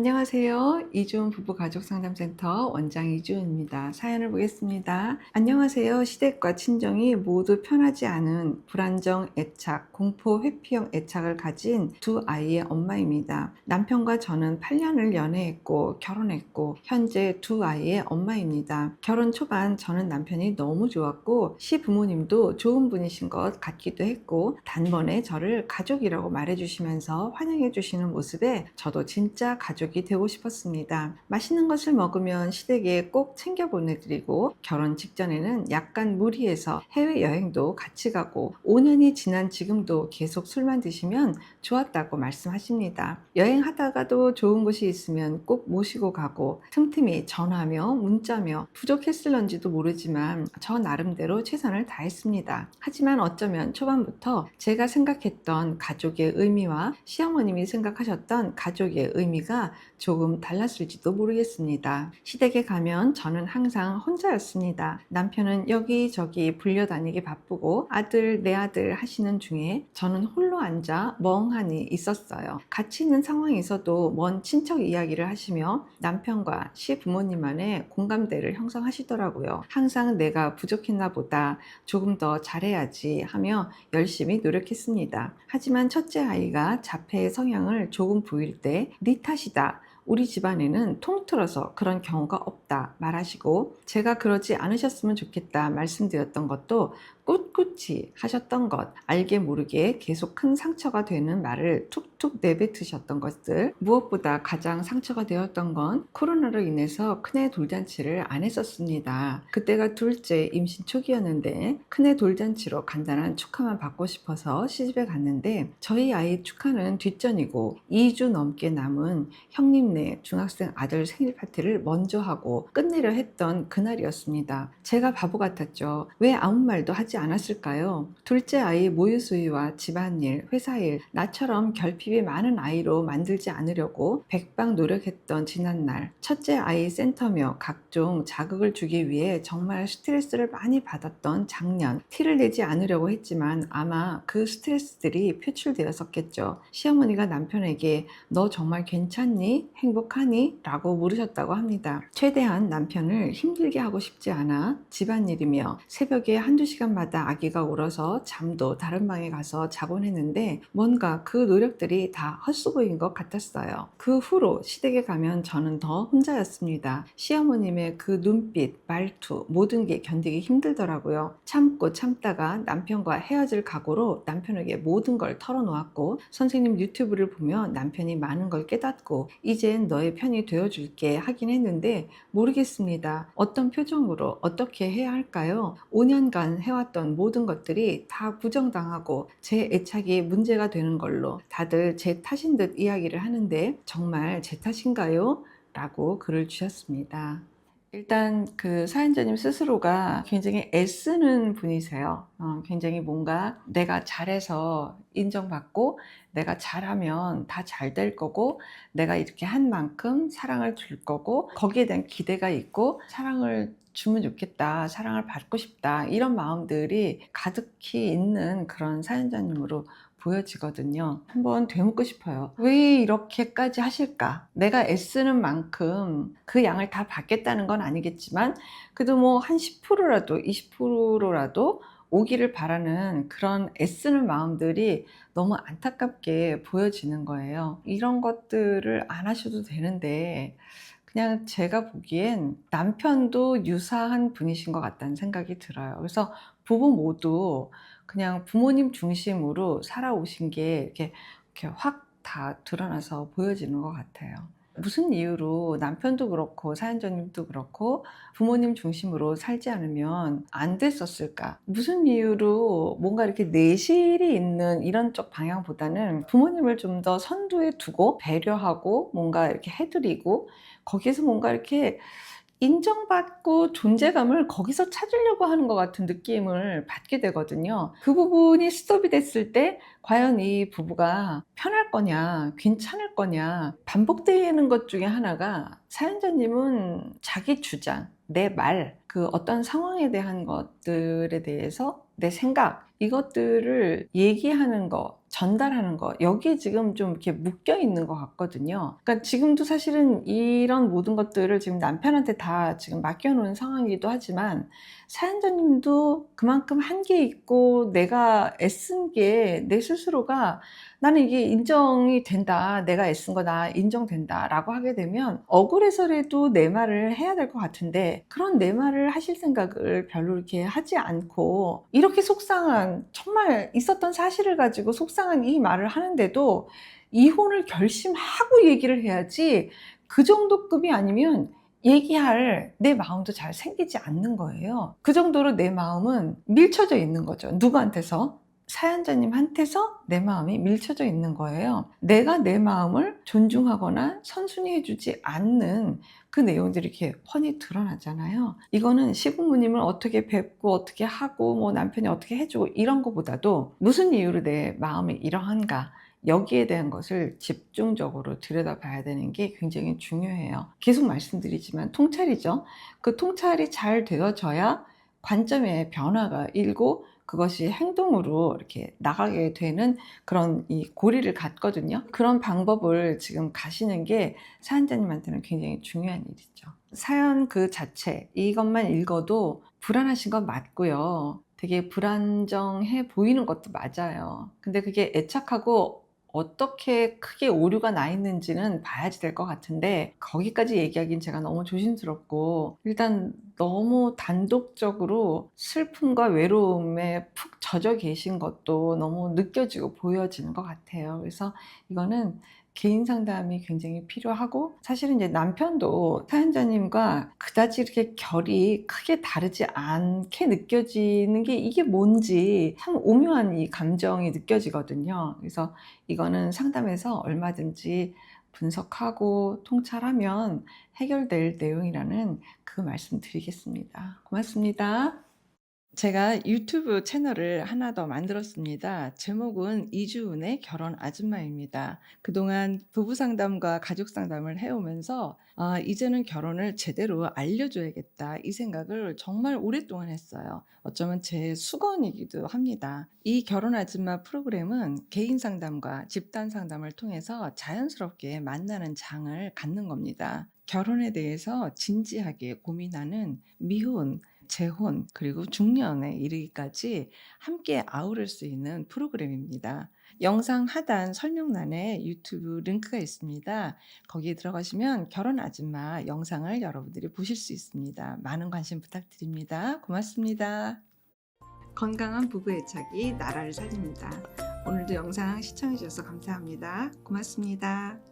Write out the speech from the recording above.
안녕하세요. 이주은 부부 가족 상담센터 원장 이주은입니다. 사연을 보겠습니다. 안녕하세요. 시댁과 친정이 모두 편하지 않은 불안정 애착, 공포 회피형 애착을 가진 두 아이의 엄마입니다. 남편과 저는 8년을 연애했고 결혼했고 현재 두 아이의 엄마입니다. 결혼 초반 저는 남편이 너무 좋았고 시부모님도 좋은 분이신 것 같기도 했고 단번에 저를 가족이라고 말해주시면서 환영해 주시는 모습에 저도 진짜 가족 이 되고 싶었습니다. 맛있는 것을 먹으면 시댁에 꼭 챙겨 보내드리고 결혼 직전에는 약간 무리해서 해외여행도 같이 가고 5년이 지난 지금도 계속 술만 드시면 좋았다고 말씀하십니다. 여행하다가도 좋은 곳이 있으면 꼭 모시고 가고 틈틈이 전화며 문자며 부족했을런지도 모르지만 저 나름대로 최선을 다했습니다. 하지만 어쩌면 초반부터 제가 생각했던 가족의 의미와 시어머님이 생각하셨던 가족의 의미가 조금 달랐을지도 모르겠습니다. 시댁에 가면 저는 항상 혼자였습니다. 남편은 여기저기 불려다니기 바쁘고 아들 내 아들 하시는 중에 저는 홀로 앉아 멍하니 있었어요. 같이 있는 상황에서도 먼 친척 이야기를 하시며 남편과 시 부모님만의 공감대를 형성하시더라고요. 항상 내가 부족했나 보다 조금 더 잘해야지 하며 열심히 노력했습니다. 하지만 첫째 아이가 자폐의 성향을 조금 보일 때 네 탓이다. 우리 집안에는 통틀어서 그런 경우가 없다 말하시고 제가 그러지 않으셨으면 좋겠다 말씀드렸던 것도 꿋꿋이 하셨던 것 알게 모르게 계속 큰 상처가 되는 말을 툭툭 내뱉으셨던 것들 무엇보다 가장 상처가 되었던 건 코로나로 인해서 큰애 돌잔치를 안 했었습니다. 그때가 둘째 임신 초기였는데 큰애 돌잔치로 간단한 축하만 받고 싶어서 시집에 갔는데 저희 아이 축하는 뒷전이고 2주 넘게 남은 형님 네 중학생 아들 생일 파티를 먼저 하고 끝내려 했던 그날이었습니다 제가 바보 같았죠 왜 아무 말도 하지 않았을까요? 둘째 아이 모유수유와 집안일, 회사일, 나처럼 결핍이 많은 아이로 만들지 않으려고 백방 노력했던 지난날 첫째 아이 센터며 각종 자극을 주기 위해 정말 스트레스를 많이 받았던 작년 티를 내지 않으려고 했지만 아마 그 스트레스들이 표출되었었겠죠. 시어머니가 남편에게 너 정말 괜찮니? 행복하니? 라고 물으셨다고 합니다. 최대한 남편을 힘들게 하고 싶지 않아 집안일이며 새벽에 한두 시간마다 아기가 울어서 잠도 다른 방에 가서 자곤 했는데 뭔가 그 노력들이 다 헛수고인 것 같았어요. 그 후로 시댁에 가면 저는 더 혼자였습니다. 시어머님의 그 눈빛, 말투, 모든 게 견디기 힘들더라고요. 참고 참다가 남편과 헤어질 각오로 남편에게 모든 걸 털어놓았고 선생님 유튜브를 보며 남편이 많은 걸 깨닫고 이젠 너의 편이 되어줄게 하긴 했는데 모르겠습니다. 어떤 표정으로 어떻게 해야 할까요? 5년간 해왔던 모든 것들이 다 부정당하고 제 애착이 문제가 되는 걸로 다들 제 탓인 듯 이야기를 하는데 정말 제 탓인가요? 라고 글을 주셨습니다. 일단 그 사연자님 스스로가 굉장히 애쓰는 분이세요. 어, 굉장히 뭔가 내가 잘해서 인정받고 내가 잘하면 다 잘 될 거고 내가 이렇게 한 만큼 사랑을 줄 거고 거기에 대한 기대가 있고 사랑을 주면 좋겠다, 사랑을 받고 싶다 이런 마음들이 가득히 있는 그런 사연자님으로 보여지거든요. 한번 되묻고 싶어요. 왜 이렇게까지 하실까? 내가 애쓰는 만큼 그 양을 다 받겠다는 건 아니겠지만, 그래도 뭐 한 10%라도, 20%라도 오기를 바라는 그런 애쓰는 마음들이 너무 안타깝게 보여지는 거예요. 이런 것들을 안 하셔도 되는데, 그냥 제가 보기엔 남편도 유사한 분이신 것 같다는 생각이 들어요. 그래서 부부 모두 그냥 부모님 중심으로 살아오신 게 이렇게, 이렇게 확 다 드러나서 보여지는 것 같아요. 무슨 이유로 남편도 그렇고 사연자님도 그렇고 부모님 중심으로 살지 않으면 안 됐었을까? 무슨 이유로 뭔가 이렇게 내실이 있는 이런 쪽 방향보다는 부모님을 좀 더 선두에 두고 배려하고 뭔가 이렇게 해드리고 거기에서 뭔가 이렇게 인정받고 존재감을 거기서 찾으려고 하는 것 같은 느낌을 받게 되거든요. 그 부분이 스톱이 됐을 때 과연 이 부부가 편할 거냐, 괜찮을 거냐, 반복되는 것 중에 하나가 사연자님은 자기 주장, 내 말, 그 어떤 상황에 대한 것들에 대해서 내 생각 이것들을 얘기하는 거 전달하는 거 여기에 지금 좀 이렇게 묶여 있는 것 같거든요. 그러니까 지금도 사실은 이런 모든 것들을 지금 남편한테 다 지금 맡겨놓은 상황이기도 하지만 사연자님도 그만큼 한계 있고 내가 애쓴 게 내 스스로가 나는 이게 인정이 된다. 내가 애쓴 거다. 인정된다. 라고 하게 되면 억울해서라도 내 말을 해야 될 것 같은데 그런 내 말을 하실 생각을 별로 이렇게 하지 않고 이렇게 속상한 정말 있었던 사실을 가지고 속상한 이 말을 하는데도 이혼을 결심하고 얘기를 해야지 그 정도 급이 아니면 얘기할 내 마음도 잘 생기지 않는 거예요. 그 정도로 내 마음은 밀쳐져 있는 거죠. 누구한테서? 사연자님한테서 내 마음이 밀쳐져 있는 거예요. 내가 내 마음을 존중하거나 선순위 해주지 않는 그 내용들이 이렇게 훤히 드러나잖아요. 이거는 시부모님을 어떻게 뵙고 어떻게 하고 뭐 남편이 어떻게 해주고 이런 것보다도 무슨 이유로 내 마음이 이러한가 여기에 대한 것을 집중적으로 들여다봐야 되는 게 굉장히 중요해요. 계속 말씀드리지만 통찰이죠. 그 통찰이 잘 되어져야 관점의 변화가 일고 그것이 행동으로 이렇게 나가게 되는 그런 이 고리를 갖거든요. 그런 방법을 지금 가시는 게 사연자님한테는 굉장히 중요한 일이죠. 사연 그 자체, 이것만 읽어도 불안하신 건 맞고요. 되게 불안정해 보이는 것도 맞아요. 근데 그게 애착하고 어떻게 크게 오류가 나 있는지는 봐야지 될 것 같은데 거기까지 얘기하기는 제가 너무 조심스럽고 일단 너무 단독적으로 슬픔과 외로움에 푹 젖어 계신 것도 너무 느껴지고 보여지는 것 같아요. 그래서 이거는 개인 상담이 굉장히 필요하고 사실은 이제 남편도 사연자님과 그다지 이렇게 결이 크게 다르지 않게 느껴지는 게 이게 뭔지 참 오묘한 이 감정이 느껴지거든요. 그래서 이거는 상담에서 얼마든지 분석하고 통찰하면 해결될 내용이라는 그 말씀 드리겠습니다. 고맙습니다. 제가 유튜브 채널을 하나 더 만들었습니다. 제목은 이주은의 결혼 아줌마입니다. 그동안 부부 상담과 가족 상담을 해오면서 아, 이제는 결혼을 제대로 알려줘야겠다 이 생각을 정말 오랫동안 했어요. 어쩌면 제 수건이기도 합니다. 이 결혼 아줌마 프로그램은 개인 상담과 집단 상담을 통해서 자연스럽게 만나는 장을 갖는 겁니다. 결혼에 대해서 진지하게 고민하는 미혼, 재혼 그리고 중년에 이르기까지 함께 아우를 수 있는 프로그램입니다. 영상 하단 설명란에 유튜브 링크가 있습니다. 거기에 들어가시면 결혼 아줌마 영상을 여러분들이 보실 수 있습니다. 많은 관심 부탁드립니다. 고맙습니다. 건강한 부부 애착이 나라를 살립니다. 오늘도 영상 시청해 주셔서 감사합니다. 고맙습니다.